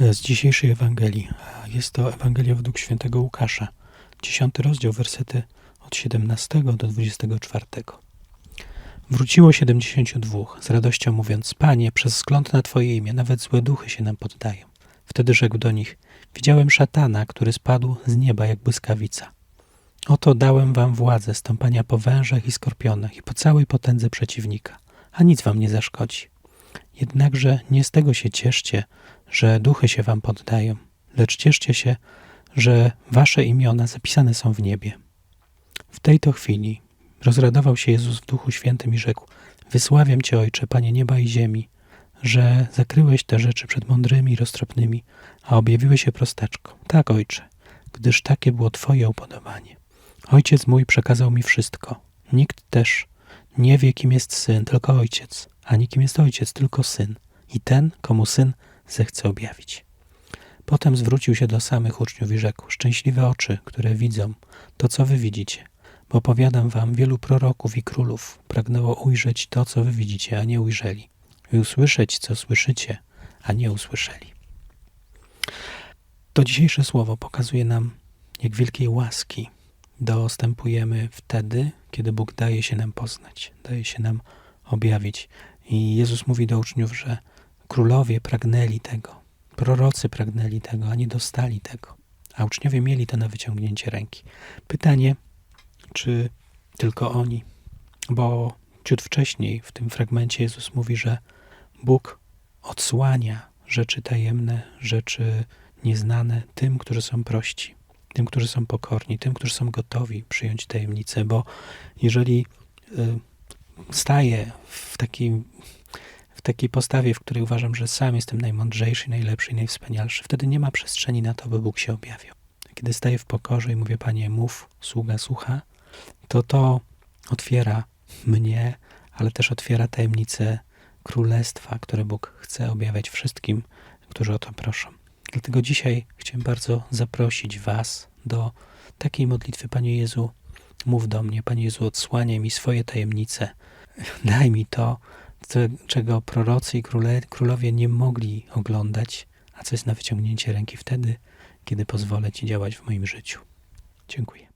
z dzisiejszej Ewangelii. Jest to Ewangelia według świętego Łukasza, 10 rozdział, wersety od 17 do 24. Wróciło siedemdziesięciu dwóch, z radością mówiąc, Panie, przez wzgląd na Twoje imię nawet złe duchy się nam poddają. Wtedy rzekł do nich, widziałem szatana, który spadł z nieba jak błyskawica. Oto dałem wam władzę stąpania po wężach i skorpionach i po całej potędze przeciwnika, a nic wam nie zaszkodzi. Jednakże nie z tego się cieszcie, że duchy się wam poddają, lecz cieszcie się, że wasze imiona zapisane są w niebie. W tej to chwili rozradował się Jezus w Duchu Świętym i rzekł: Wysławiam Cię, Ojcze, Panie nieba i ziemi, że zakryłeś te rzeczy przed mądrymi i roztropnymi, a objawiłeś się prostaczkom. Tak, Ojcze, gdyż takie było Twoje upodobanie. Ojciec mój przekazał mi wszystko. Nikt też nie wie, kim jest syn, tylko ojciec, ani kim jest ojciec, tylko syn. I ten, komu syn zechce objawić. Potem zwrócił się do samych uczniów i rzekł: Szczęśliwe oczy, które widzą to, co wy widzicie. Bo powiadam wam, wielu proroków i królów pragnęło ujrzeć to, co wy widzicie, a nie ujrzeli, i usłyszeć, co słyszycie, a nie usłyszeli. To dzisiejsze słowo pokazuje nam, jak wielkiej łaski dostępujemy wtedy, kiedy Bóg daje się nam poznać, daje się nam objawić. I Jezus mówi do uczniów, że królowie pragnęli tego, prorocy pragnęli tego, a nie dostali tego, a uczniowie mieli to na wyciągnięcie ręki. Pytanie, czy tylko oni? Bo ciut wcześniej w tym fragmencie Jezus mówi, że Bóg odsłania rzeczy tajemne, rzeczy nieznane tym, którzy są prości, tym, którzy są pokorni, tym, którzy są gotowi przyjąć tajemnicę, bo jeżeli y, staję w takiej, w takiej postawie, w której uważam, że sam jestem najmądrzejszy, najlepszy najwspanialszy, wtedy nie ma przestrzeni na to, by Bóg się objawił. Kiedy staję w pokorze i mówię, Panie, mów, sługa słucha, to to otwiera mnie, ale też otwiera tajemnicę królestwa, które Bóg chce objawiać wszystkim, którzy o to proszą. Dlatego dzisiaj chciałem bardzo zaprosić Was do takiej modlitwy. Panie Jezu, mów do mnie. Panie Jezu, odsłaniaj mi swoje tajemnice. Daj mi to, czego prorocy i króle, królowie nie mogli oglądać, a co jest na wyciągnięcie ręki wtedy, kiedy pozwolę Ci działać w moim życiu. Dziękuję.